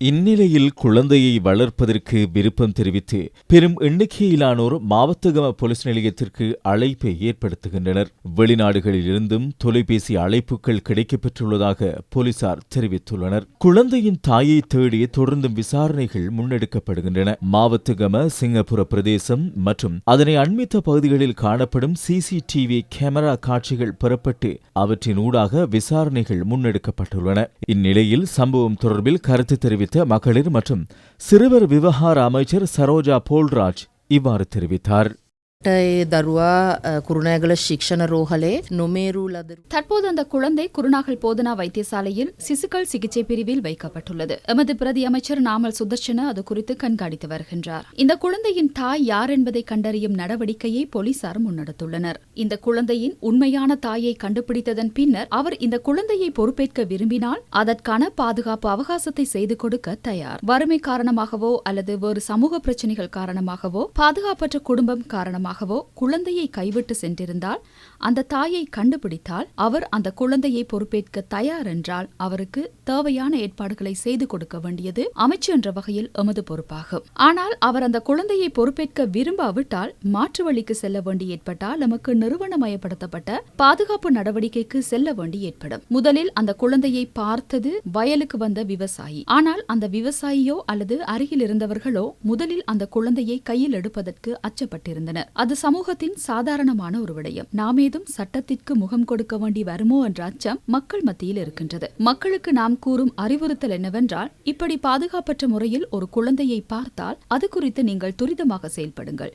இந்நிலையில் குழந்தையை வளர்ப்பதற்கு விருப்பம் தெரிவித்து பெரும் எண்ணிக்கையிலானோர் மாவத்தகம போலீஸ் நிலையத்திற்கு அழைப்பை ஏற்படுத்துகின்றனர். வெளிநாடுகளிலிருந்தும் தொலைபேசி அழைப்புகள் கிடைக்கப்பெற்றுள்ளதாக போலீசார் தெரிவித்துள்ளனர். குழந்தையின் தாயை தேடி தொடர்ந்தும் விசாரணைகள் முன்னெடுக்கப்படுகின்றன. மாவத்தகம சிங்கப்புர பிரதேசம் மற்றும் அதனை அண்மித்த பகுதிகளில் காணப்படும் சிசிடிவி கேமரா காட்சிகள் பெறப்பட்டு அவற்றின் ஊடாக விசாரணைகள் முன்னெடுக்கப்பட்டுள்ளன. இந்நிலையில் சம்பவம் தொடர்பில் கருத்து தெரிவித்து மகளிர் மற்றும் சிறுவர் விவகார அமைச்சர் சரோஜா போல்ராஜ் இவ்வாறு தெரிவித்தார். ඒ දරුවා අ, කුරුණෑගල ශික්ෂණ රෝහලේ නොමේරු ලදරු. தற்போது அந்த குழந்தை குருநாகல் போதனா வைத்தியசாலையில் சிசுக்கள் சிகிச்சை பிரிவில் வைக்கப்பட்டுள்ளது எமது பிரதி அமைச்சர் நாமல் சுதர்ஷன அது குறித்து கண்காணித்து வருகின்றார் இந்த குழந்தையின் தாய் யார் என்பதை கண்டறியும் நடவடிக்கையை போலீசார் முன்னெடுத்துள்ளனர் இந்த குழந்தையின் உண்மையான தாயை கண்டுபிடித்ததன் பின்னர் அவர் இந்த குழந்தையை பொறுப்பேற்க விரும்பினால் அதற்கான பாதுகாப்பு அவகாசத்தை செய்து கொடுக்க தயார் வறுமை காரணமாகவோ அல்லது வேறு சமூக பிரச்சனைகள் காரணமாகவோ பாதுகாப்பற்ற குடும்பம் காரணமாகவோ குழந்தையை கைவிட்டு சென்றிருந்தால் அந்த தாயை கண்டுபிடித்தால் அவர் அந்த குழந்தையை பொறுப்பேற்க தயார் என்றால் அவருக்கு தேவையான ஏற்பாடுகளை செய்து கொடுக்க வேண்டியது அமைச்சு என்ற வகையில் எமது பொறுப்பாகும். ஆனால் அவர் அந்த குழந்தையை பொறுப்பேற்க விரும்பாவிட்டால் மாற்று வழிக்கு செல்ல வேண்டி ஏற்பட்டால் நமக்கு நிறுவனமயப்படுத்தப்பட்ட பாதுகாப்பு நடவடிக்கைக்கு செல்ல வேண்டி ஏற்படும். முதலில் அந்த குழந்தையை பார்த்தது வயலுக்கு வந்த விவசாயி. ஆனால் அந்த விவசாயியோ அல்லது அருகில் இருந்தவர்களோ முதலில் அந்த குழந்தையை கையில் எடுப்பதற்கு அச்சப்பட்டிருந்தனர். அது சமூகத்தின் சாதாரணமான ஒரு விடயம். நாம் ஏதும் சட்டத்திற்கு முகம் கொடுக்க வேண்டி வருமோ என்ற அச்சம் மக்கள் மத்தியில் இருக்கின்றது. மக்களுக்கு நாம் கூறும் அறிவுறுத்தல் என்னவென்றால் இப்படி பாதுகாப்பற்ற முறையில் ஒரு குழந்தையை பார்த்தால் அது குறித்து நீங்கள் துரிதமாக செயல்படுங்கள்.